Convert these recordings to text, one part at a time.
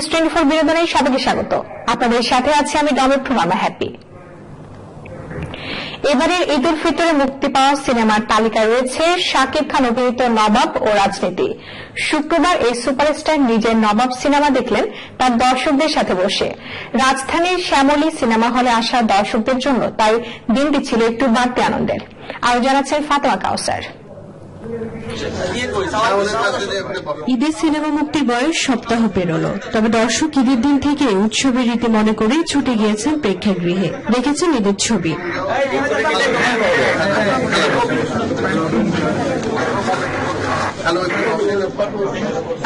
News twenty four বিনোদনে সবাইকে স্বাগত। আপনাদের সাথে আছি আমি ডমেট মামা হ্যাপি এবারের ঈদ উল ফিতরে মুক্তি পাওয়া সিনেমার তালিকায় রয়েছে শাকিব খান অভিনীত নবাব ও রাজনীতি। শুক্রবার এই সুপারস্টার নিজের নবাব সিনেমা দেখলেন তার দর্শকদের সাথে বসে। রাজধানীর শ্যামলী সিনেমা হলে আসা দর্শকদের জন্য তাই দিনটি ছিল একটু বাড়তি আনন্দের। আরও জানাচ্ছেন ফাতেমা কাউসার। ঈদের সিনেমা মুক্তির বয়স সপ্তাহ পেরোল। তবে দর্শক ঈদের দিন থেকে উৎসবের রীতি মনে করেই ছুটে গিয়েছেন প্রেক্ষাগৃহে। দেখেছেন ঈদের ছবি।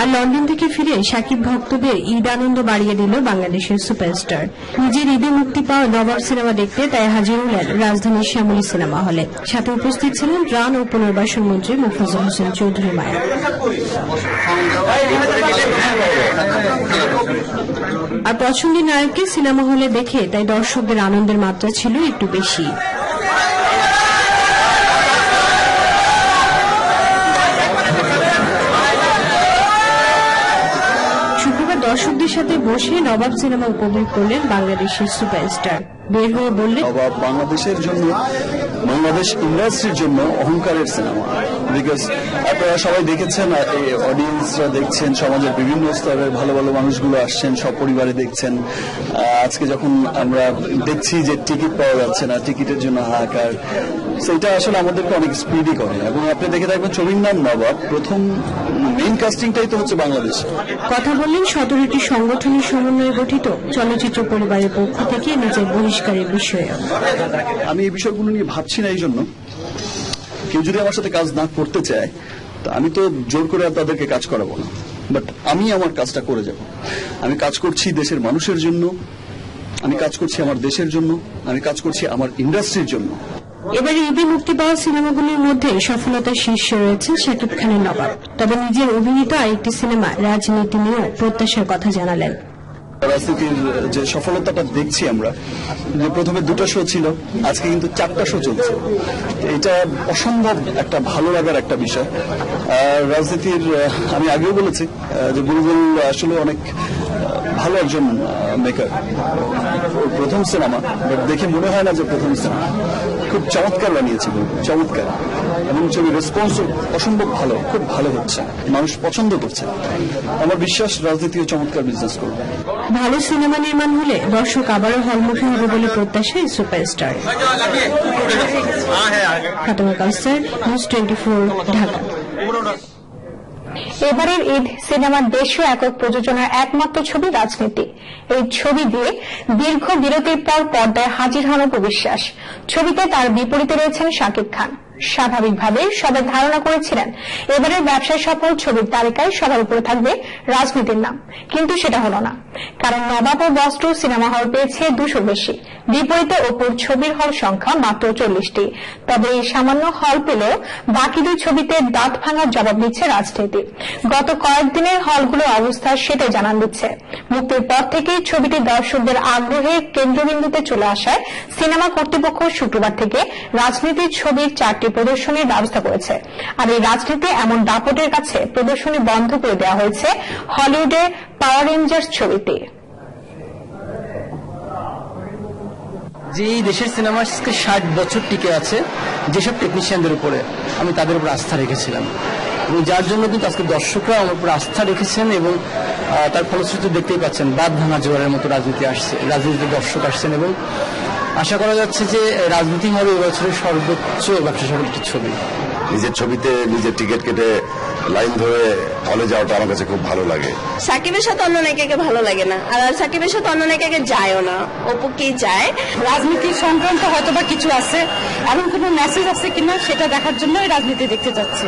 আর লন্ডন থেকে ফিরে সাকিব ভক্তদের ঈদ আনন্দ বাড়িয়ে দিল বাংলাদেশের সুপারস্টার। নিজের ঈদে মুক্তি পাওয়া নবাব সিনেমা দেখতে তাই হাজির হলেন রাজধানীর শ্যামলী সিনেমা হলে। সাথে উপস্থিত ছিলেন ত্রাণ ও পুনর্বাসন মন্ত্রী মুফাজুল হোসেন চৌধুরী মায়া। আর পছন্দের নায়ককে সিনেমা হলে দেখে তাই দর্শকদের আনন্দের মাত্রা ছিল একটু বেশি। দর্শকদের সাথে বসে নবাব সিনেমা উপভোগ করলেন বাংলাদেশের সুপারস্টার। বের হয়ে বললেন বাংলাদেশের জন্য বাংলাদেশ ইন্ডাস্ট্রির জন্য অহংকারের সিনেমা বিকজ আপনারা সবাই দেখেছেন এই অডিয়েন্সরা দেখছেন সমাজের বিভিন্ন স্তরের ভালো ভালো মানুষগুলো আসছেন সব পরিবারে দেখছেন। আজকে যখন আমরা দেখছি যে টিকিট পাওয়া যাচ্ছে না টিকিটের জন্য হাহাকার সেটা আসলে আমাদেরকে অনেক স্পিডই করে। এবং আপনি দেখে থাকবেন ছবির নাম নবাব। প্রথম মেইন কাস্টিংটাই তো হচ্ছে বাংলাদেশ। কথা বললেন সতেরোটি সংগঠনের সমন্বয়ে গঠিত চলচ্চিত্র পরিবারের পক্ষ থেকে নিজের বহিষ্কারের বিষয়ে। আমি এই বিষয়গুলো নিয়ে ভাবছি না এই জন্য কেউ যদি আমার সাথে কাজ না করতে চায়, তা আমি তো জোর করে আর তাদেরকে কাজ করাবো না। বাট আমি আমার কাজটা করে যাব। আমি কাজ করছি দেশের মানুষের জন্য, আমি কাজ করছি আমার দেশের জন্য, আমি কাজ করছি আমার ইন্ডাস্ট্রির জন্য। এবারে ঈদে মুক্তি পাওয়া সিনেমাগুলির মধ্যে সফলতার শীর্ষে রয়েছে শাকিব খানের নবাব। তবে নিজের অভিনীত আরেকটি সিনেমা, রাজনীতি নিয়েও প্রত্যাশার কথা জানালেন। রাজনীতির, যে সফলতাটা দেখছি আমরা, যে প্রথমে দুটো শো ছিল, আজকে কিন্তু চারটা শো চলছে। এটা অসম্ভব একটা ভালো লাগার একটা বিষয়। আর রাজনীতির আমি আগেও বলেছি যে বুলবুল আসলে অনেক ভালো একজন মেকার প্রথম সিনেমা বাট দেখে মনে হয় না যে প্রথম সিনেমা খুব চমৎকার বানিয়েছে চমৎকার। এবং ছবি রেসপন্স অসম্ভব ভালো, খুব ভালো হচ্ছে। মানুষ পছন্দ করছে। আমার বিশ্বাস, রাজনীতিও চমৎকার বিজনেস করবে। ভালো সিনেমা নির্মাণ হলে দর্শক আবারও হলমুখী হবে বলে প্রত্যাশা এই সুপারস্টার এবারের ঈদ সিনেমার দেশীয় একক প্রযোজনার একমাত্র ছবি রাজনীতি। এই ছবি দিয়ে দীর্ঘ বিরতির পর পর্দায় হাজির হন অপু ছবিতে তার বিপরীতে রয়েছেন শাকিব খান। স্বাভাবিকভাবে সবাই ধারণা করেছিলেন। এবারের ব্যবসায় সফল ছবির তালিকায় সবার উপরে থাকবে রাজনীতির নাম। কিন্তু সেটা হল না। কারণ নবাব ও বস্ত্র সিনেমা হল পেয়েছে দুশো বেশি। বিপরীতে অপুর ছবির হল সংখ্যা মাত্র চল্লিশটি। তবে এই সামান্য হল পেলেও বাকি দুই ছবিতে দাঁত ভাঙার জবাব দিচ্ছে রাজনীতি। গত কয়েকদিনের হলগুলোর অবস্থা সেটাই জানান দিচ্ছে। মুক্তির পর থেকেই ছবিটি দর্শকদের আগ্রহের কেন্দ্রবিন্দুতে চলে আসায় সিনেমা কর্তৃপক্ষ শুক্রবার থেকে রাজনীতির ছবির চারটি প্রদর্শনীর ব্যবস্থা করেছে। আর এই রাজনীতি এমন দাপটের কাছে প্রদর্শনী বন্ধ করে দেওয়া হয়েছে হলিউডের পাওয়ার রেঞ্জার্স ছবিতে। যে এই দেশের সিনেমা আজকে ষাট বছর টিকে আছে, যেসব টেকনিশিয়ানদের উপরে আমি তাদের উপর আস্থা রেখেছিলাম। এবং যার জন্য কিন্তু আজকে দর্শকরা আমার উপর আস্থা রেখেছেন এবং তার ফলশ্রুতি দেখতেই পাচ্ছেন বাদ ভাঙা জোয়ারের মতো রাজনীতি আসছে, রাজনীতিতে দর্শক আসছেন এবং আশা করা যাচ্ছে যে রাজনীতি হবে এবছরের সর্বোচ্চ ব্যবসা সর্বোচ্চ ছবি। নিজের ছবিতে নিজের টিকিট কেটে লাইন ধরে হলে যাওয়াটা আমার কাছে খুব ভালো লাগে। সাকিবের সাথে অন্য নায়িকাকে ভালো লাগে না। আর সাকিবের সাথে অন্য নায়িকাকে যায়ও না। অপু কি যায় রাজনীতি সংক্রান্ত হয়তো বা কিছু আছে এমন কোনো মেসেজ আছে কিনা সেটা দেখার জন্যই রাজনীতি দেখতে যাচ্ছে।